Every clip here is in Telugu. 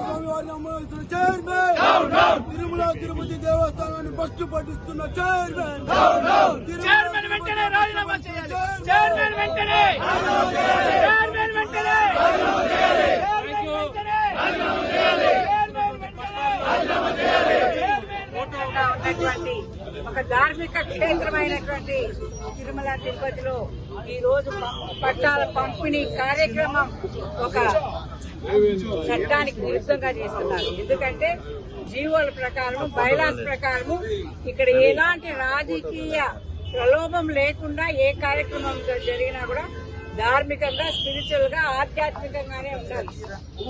స్వామివారి చైర్మన్ తిరుమల తిరుపతి దేవస్థానాన్ని ఫస్ట్ పట్టిస్తున్న చైర్మన్ చైర్మన్ వెంటనే. రాజీనామా చేయాలి చైర్మన్ వెంటనే. చైర్మన్ వెంటనే. ఉన్నటువంటి ఒక ధార్మిక క్షేత్రమైనటువంటి తిరుమల తిరుపతిలో ఈ రోజు పట్టాల పంపిణీ కార్యక్రమం ఒక చట్టానికి విరుద్ధంగా చేస్తున్నారు. ఎందుకంటే జీవోల ప్రకారము బైలాస్ ప్రకారము ఇక్కడ ఎలాంటి రాజకీయ ప్రలోభం లేకుండా ఏ కార్యక్రమం జరిగినా కూడా ధార్మికంగా స్పిరిచువల్గా ఆధ్యాత్మికంగానే ఉండాలి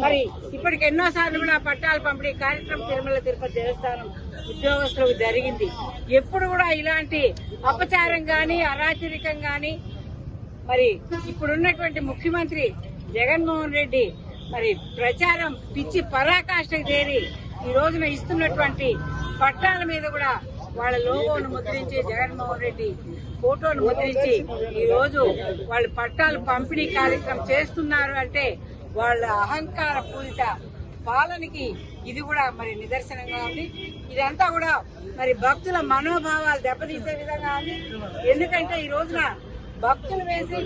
మరి ఇప్పటికి ఎన్నో సార్లు కూడా పట్టాలు పంపిణీ కార్యక్రమం తిరుమల తిరుపతి దేవస్థానం ఉద్యోగస్తులకు జరిగింది. ఎప్పుడు కూడా ఇలాంటి అపచారం గాని అరాచరికం గాని మరి ఇప్పుడున్నటువంటి ముఖ్యమంత్రి జగన్మోహన్ రెడ్డి మరి ప్రచారం పిచ్చి పరాకాష్ఠకు చేరి ఈ రోజున ఇస్తున్నటువంటి పట్టాల మీద కూడా వాళ్ళ లోగోను ముద్రించి జగన్మోహన్ రెడ్డి ఫోటోను ముద్రించి ఈరోజు వాళ్ళు పట్టాలు పంపిణీ కార్యక్రమం చేస్తున్నారు అంటే వాళ్ళ అహంకార పూరిత పాలనకి ఇది కూడా మరి నిదర్శనంగా ఉంది. ఇదంతా కూడా మరి భక్తుల మనోభావాలు దెబ్బతీసే విధంగా ఉంది. ఎందుకంటే ఈ రోజున భక్తులు వేసే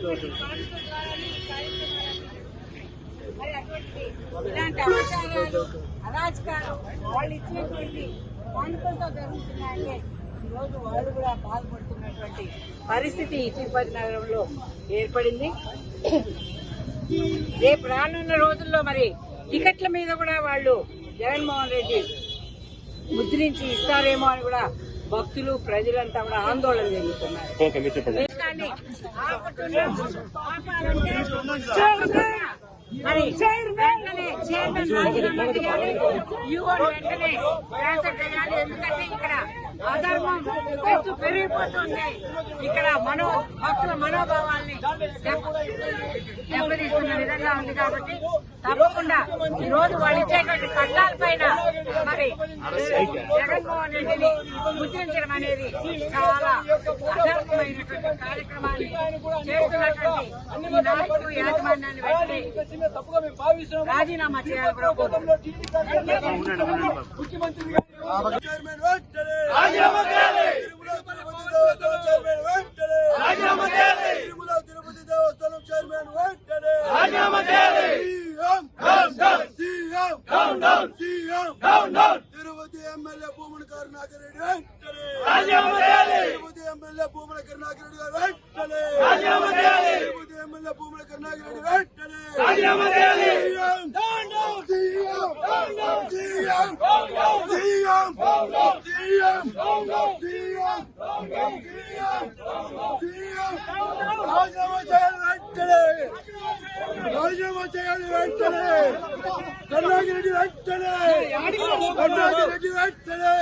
మరి అటువంటి ఇలాంటి అపచారాలు అరాచకాలు వాళ్ళు ఇచ్చేటువంటి కానుకలతో జరుగుతున్నాయంటే ఈ రోజు వాళ్ళు కూడా బాధపడుతున్నటువంటి పరిస్థితి తిరుపతి నగరంలో ఏర్పడింది. రేపు రానున్న రోజుల్లో మరి టికెట్ల మీద కూడా వాళ్ళు జగన్మోహన్ రెడ్డి ముద్రించి ఇస్తారేమో అని కూడా భక్తులు ప్రజలంతా కూడా ఆందోళన చెందుతున్నారు. పాపాలంటే మరి వెంటనే చైర్మన్ రాజీనామా చేయాలి. యువన్ వెంటనే ట్రాన్స్ఫర్ చేయాలి. ఎందుకంటే ఇక్కడ అధర్మం పెంచు పెరిగిపోతుంది ఇక్కడ మనో భక్తుల మనోభావాల్ని దెబ్బ- దెబ్బతీస్తున్న విధంగా ఉంది కాబట్టి తప్పకుండా ఈ రోజు వాళ్ళు ఇచ్చేటువంటి పట్టాల పైన మరి జగన్మోహన్ రెడ్డిని ముద్రించడం అనేది చాలా అధర్మమైనటువంటి కార్యక్రమాన్ని చేస్తున్నటువంటి ఈ నాయకుడు యాజమాన్యాన్ని వెంటనే రాజీనామా చేయాలి. ముఖ్యమంత్రి తిరుపతి ఎమ్మెల్యే భూముల కరుణాకర్ రెడ్డి తిరుపతి ఎమ్మెల్యే భూముల కరుణాకర్ రెడ్డి గారు ಕರ್ನಾಟಕ ರೆಡ್ಡಿ ಹಾಕ್ತಾರೆ ಕರ್ನಾಟಕ ರೆಡ್ಡಿ ಹಾಕ್ತಾರೆ